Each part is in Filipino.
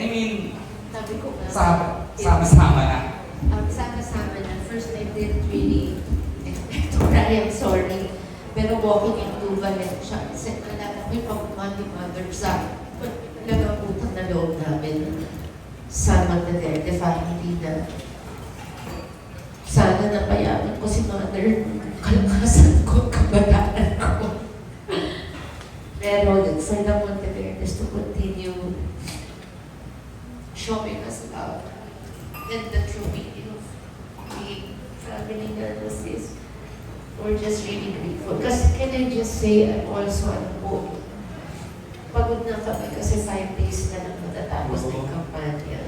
I mean, Sabi ko nga. sama, sama-sama na. Um, sama-sama na. First, I didn't really expect to cry. I'm sorry. Pero walking into Valencia, kasi nalala ko yung pagmamahal ni Mother sa talagang utang na loob namin sa magdadedefy, hindi na sana napayaman ko si Mother kalakasan ko, kabataan ko. Pero for the Monteverdes to continue showing us love and the true meaning of being family nurses. We're just really grateful. Kasi say, I'm also ano po, pagod na kami kasi five days na lang matatapos yung kampanya.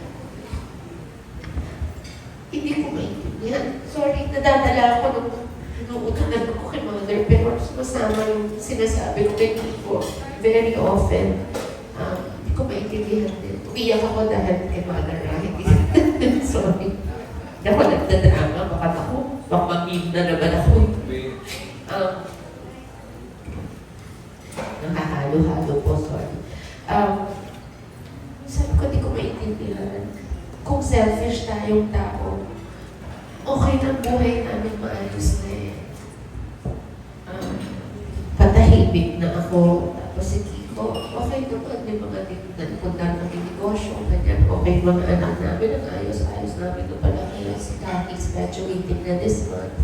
Hindi ko maintindihan. Sorry, nadadala ako nung inuutanan ko kay mother, pero sumasama yung sinasabi ko kay Kiko very often. Um, hindi ko maintindihan din. Umiyak ako dahil kay mother na hindi. Sorry. Ako nagdadrama, baka ako, baka mag-meme na naman ako. Um, nakahalo-halo po, sorry. Um, sabi ko, di ko maintindihan. Kung selfish tayong tao, okay na buhay namin maayos na eh. Um, patahimik na ako. Tapos si Kiko, okay naman, may mga nagpunta ng negosyo, ganyan, okay mga anak namin, ang ayos-ayos namin na pala. Kaya si Kati's graduating na this month.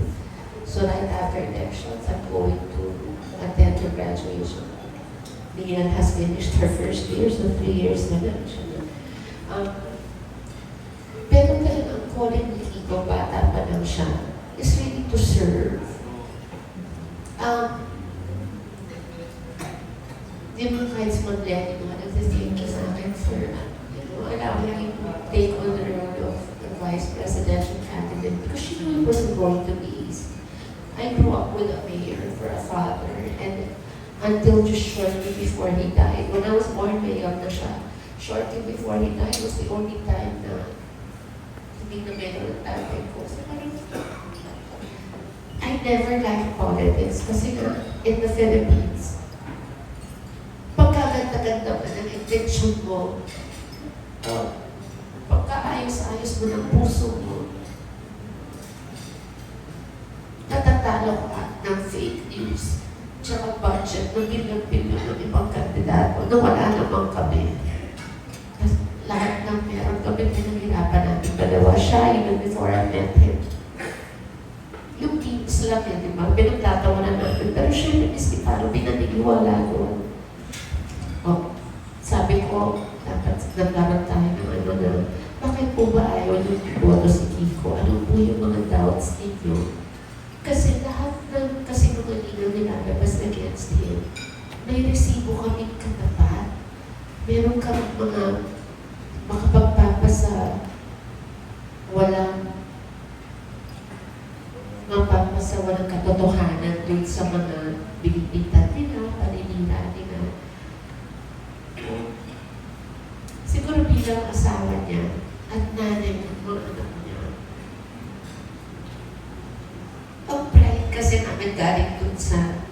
So right after elections, I'm going to attend her graduation. Lian has finished her first year, so three years na lang siya. Um, pero talagang ang calling ni Kiko, bata pa lang siya, is really to serve. Um, di kahit si Ma'am Lenny, mga you sa akin for, you know, allowing me to take on the role of the vice presidential candidate because she it wasn't going to be until just shortly before he died, when I was born, mayor na siya. Shortly before he died was the only time na hindi na mayor ang tatay ko. So parang, I never liked politics kasi nga, in the Philippines, pagkaganda-ganda pa ng intention mo, uh, pagkaayos-ayos mo ng puso mo, natatalo ka ng fake news, tsaka budget ng bilyon-bilyon ng ibang kandidato na wala namang kami. Tapos lahat ng meron kami pinahirapan namin dalawa siya, even before I met him. Yung teams lang yan, di ba? Pinagtatawanan namin. Pero siya, miski parang pinaniniwala ko. Oh, sabi ko, dapat nagkaroon tayo ng ano na, bakit po ba ayaw yung iboto si Kiko? Ano po yung mga doubts ninyo? Kasi lahat ng kasi mga ninang nilalabas against him, may resibo kaming katapat. Kami mga makapagpapasa walang mapapasa walang katotohanan dun sa mga binibintan nila, paninira nila. Siguro bilang asawa niya at nanay ng mga anak niya, ang pride kasi namin galing dun sa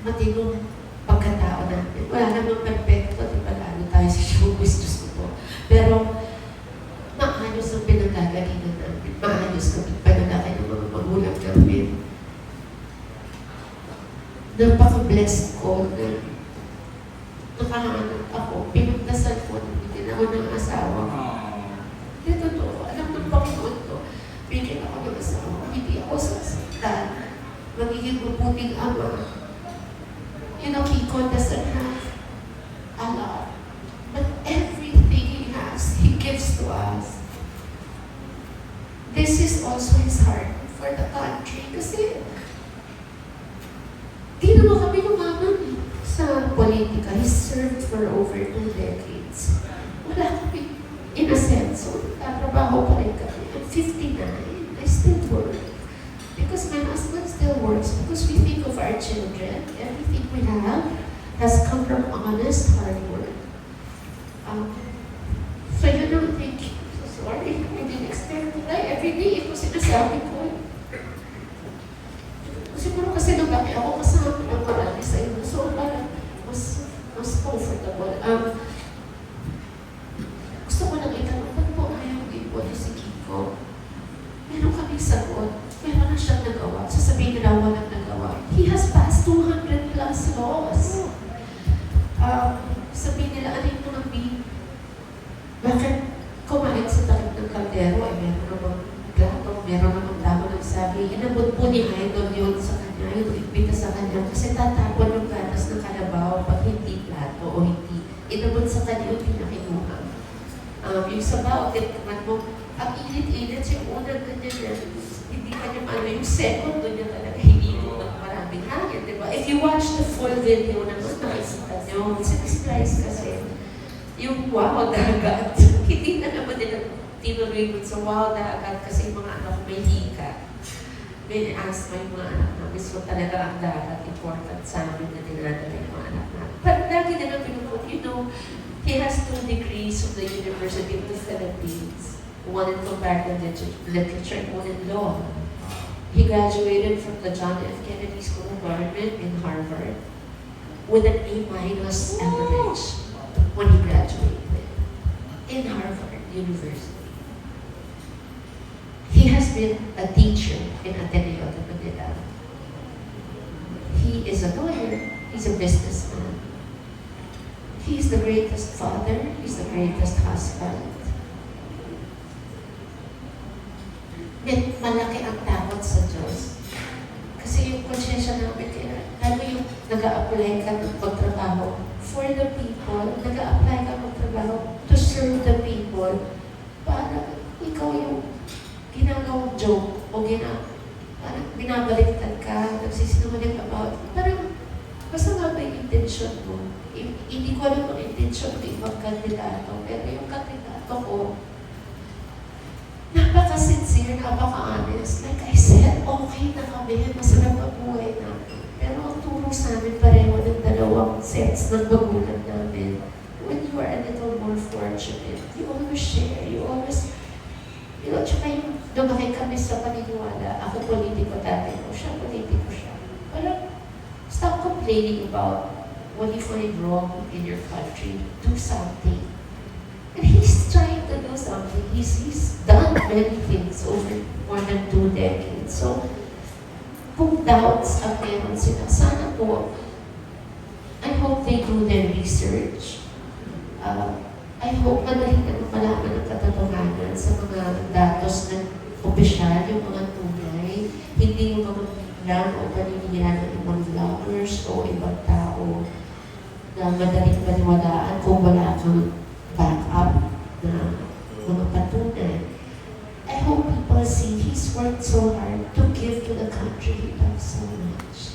matinong pagkatao namin. Wala namang perfecto, sa showbiz, Diyos ko po. Pero, maayos ang pinagagalingan namin. Maayos kami panalaki ng mga magulang namin. Napaka-blessed ko na nakahanap ako, pinagdasal ko na bigyan ako ng asawa. Hindi totoo. Alam ng Panginoon to. Bigyan ako ng asawa. Hindi ako sasaktan. Magiging mabuting ama. You know, Kiko doesn't have a lot. But also his heart for the country. Kasi, di naman kami lumaban eh sa politika. He served for over two decades. Wala kami in a sense, so, tatrabaho pa rin kami. I'm 59, I still work. Because my husband still works, because we think of our children. Everything we have has come from honest hard work. Um, so yun ang thinking. So sorry, I didn't expect to die every day. Ito sinasabi ko. Siguro kasi lumaki ako kasama ng marami sa inyo. So parang mas, mas comfortable. Um, um, sabihin nila, ano yung mga beef? Bakit kumain sa takip ng kaldero? Ay, meron namang plato, meron namang tao ng sabi. Inabot po ni Idol yun sa kanya, yung imbita sa kanya, kasi tatapon yung gatas ng kalabaw pag hindi plato o hindi. Inabot sa kanya yung pinakinuha. Um, yung sabaw, tintaman mo, ang init-init siya, unang ganyan yan. Hindi ka niya ano, yung second doon niya talaga hinilo ng maraming hangin, di ba? If you watch the full video naman, makikita niyo, sinisplice kasi yung wow dagat. Hindi na naman nila tinuloy mo sa wow dagat kasi yung mga anak may hika. May asthma yung mga anak namin. So talaga ang dagat important sa amin na dinadala yung mga anak namin. But lagi nila pinuput, you know, he has two degrees from the University of the Philippines. One in comparative lit- literature and one in law. He graduated from the John F. Kennedy School of Government in Harvard with an A minus average when he graduated in Harvard University. Has been a teacher in Ateneo de Manila. He is a lawyer. He's a businessman. He's the greatest father. He's the greatest husband. May malaki ang takot sa Diyos. Kasi yung konsyensya namin, lalo yung nag apply ka ng pagtrabaho for the people, nag apply ka magtrabaho to serve the people, para ikaw yung ginagawang joke o gina, parang binabaliktad ka, nagsisinungaling about, parang basta nga ba yung intention mo? I- hindi ko alam ang intention ng ibang kandidato, pero yung kandidato ko, napaka-sincere, napaka-honest. Like I said, okay na kami, masarap ang buhay namin. Pero ang turo sa amin pareho ng dalawang sets ng magulang namin. When you are a little more fortunate, you always share, you always, you know, tsaka yung lumaki kami sa paniniwala, ako politiko dati ko, siya politiko siya. Parang, stop complaining about what you find wrong in your country. Do something. And he's trying to do something. He's, he's done many things over more than two decades. So, kung doubts ang meron sila, sana po, I hope they do their research. Uh, I hope madali na malaman ang katotohanan sa mga datos ng opisyal, yung mga tunay, hindi yung mga bilang o paninira ng ibang vloggers o ibang tao na madaling paniwalaan kung wala kang backup na mga patunay. I hope people see he's worked so hard to give to the country he loves so much.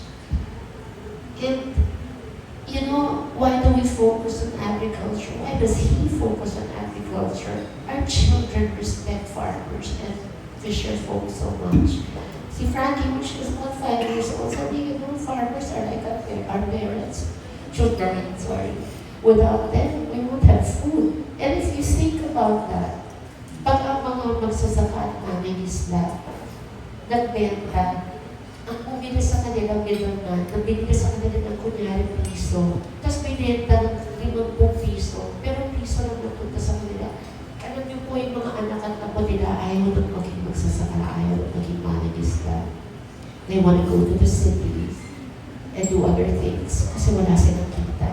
And, you know, why do we focus on agriculture? Why does he focus on agriculture? Our children respect farmers and fisher folk so much. See, Frankie, when she was about five years old, said, you know, farmers are like our, pa- our parents. Children, sorry. Without them, we won't have food. And if you think about that, pag ang mga magsasaka at namin isla, nagbenta, ang bumili sa kanila middleman, ang binili sa kanila ng kunyari piso, tapos binenta ng limangpung piso, pero piso lang napunta sa po yung mga anak at apo nila ayaw na maging magsasaka, ayaw na maging managista. They want to go to the city and do other things kasi wala silang kita.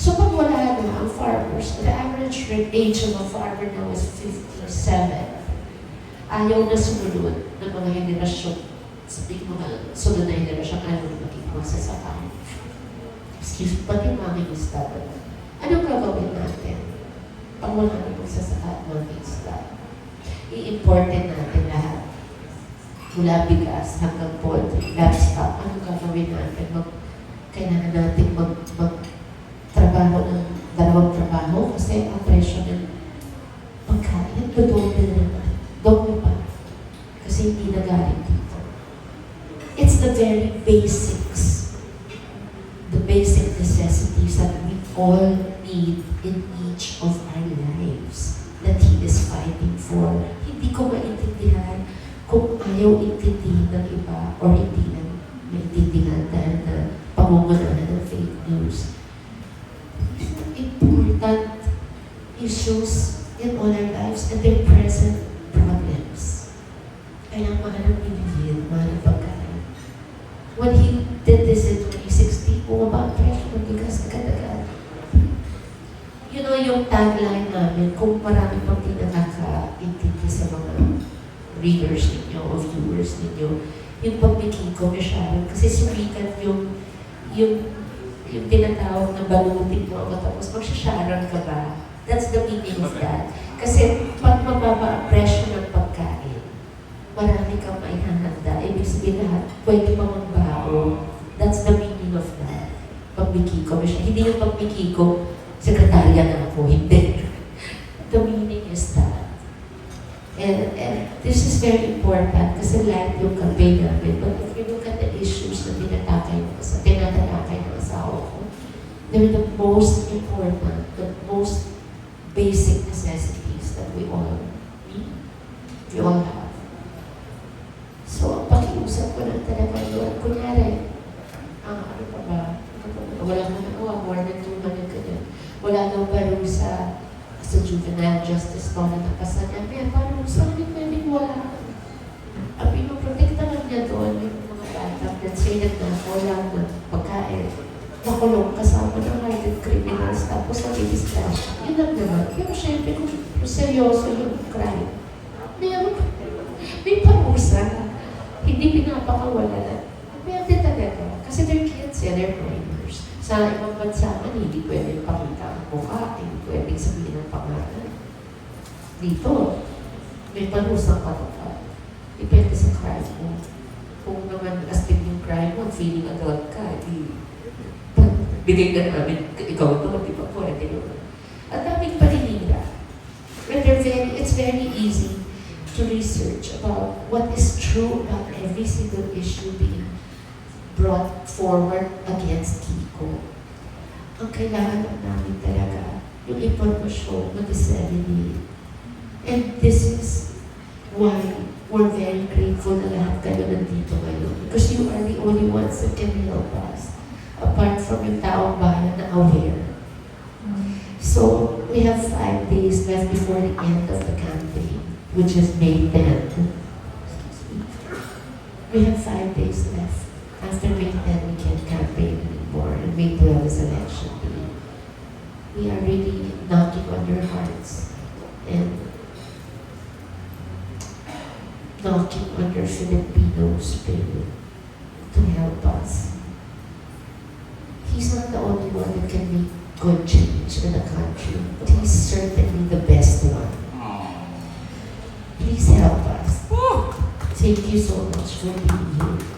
So pag wala na ang farmers, the average age of a farmer now is 57. Ayaw na sumunod ng mga henerasyon. Sabi mga sunod na henerasyon, ayaw na maging magsasaka. Excuse me, pati mga isda. Anong gagawin natin? Pag wala na magsasaka at mga isda. I-importin natin lahat. Mula bigas hanggang poultry, livestock. Anong gagawin natin? Mag, kailangan natin mag, mag trabaho ng dalawang trabaho kasi ang presyo ng pagkain, dodoble na naman. Doble pa. Kasi hindi na galing dito. It's the very basics. The basic necessities that we all need in each of our lives that He is fighting for. Hindi ko maintindihan kung ayaw intindihin ng iba or hindi na maintindihan dahil na pamumunahan ng fake news important issues in all our lives and their present problems. Ang binigyan, mahal ang pagkain. When he did this in 2016, bumaba ang presyo ng bigas agad-agad. nga yung tagline namin, kung marami pang mga readers ninyo o viewers ninyo, yung pagbiking ko masyado. Kasi sumikat yung, yung, yung tinatawag na balutin mo ako tapos magsasharang ka ba? That's the meaning of that. Kasi pag mababa ang presyo ng pagkain, marami kang maihahanda. Ibig sabihin lahat, pwede pa magbaho. That's the meaning of that. Pagbikiko. Hindi yung pagbikiko, sekretarya na ako. Hindi. the meaning is that. And, and this is very important kasi light yung campaign namin. But if you look at the issues na tinatakay mo sa tinatalakay ng asawa ko, they're the most important, the most basic necessities that we all need, we all have. So, ang pakiusap ko lang talaga yun, kunyari, ah, ba, ano pa ba, wala ka nagawa, more than two months ka. Wala daw parusa sa juvenile justice law na napasa niya. Kaya parang sa akin wala. Ang pinoprotektahan niya doon yung mga bata say that na wala na pagkain. Nakulong kasama ng hardened criminals tapos nag-distrash. Yun lang naman. Pero syempre kung seryoso yung crime, meron may parusa. Hindi pinapakawala. Pwede talaga. Kasi they're kids eh, they're minors. Sa ibang bansa man, hindi pwede pakita ang mukha, hindi pwede sabihin ang pangalan. Dito, may parusang patupad. Depende sa crime mo. Kung naman astig yung crime mo, feeling adult ka, di bigay ka namin, ikaw to, di ba pwede yun. Ang daming paninira. And they're very, it's very easy to research about what is true about every single issue being brought forward against Kiko. Ang kailangan lang namin talaga, yung impormasyon mag-disseminate. And this is we're very grateful na lahat kayo nandito ngayon. Because you are the only ones that can help us. Apart from yung taong bayan na aware. So, we have five days left before the end of the campaign, which is May 10th. We have five days left. After May 10, we can't campaign anymore, and May 12 is election day. We are really knocking on your hearts and knocking on your Filipino spirit to help us. He's not the only one that can make good change in the country, but he's certainly the best one. Please help us. Thank you so much for being here.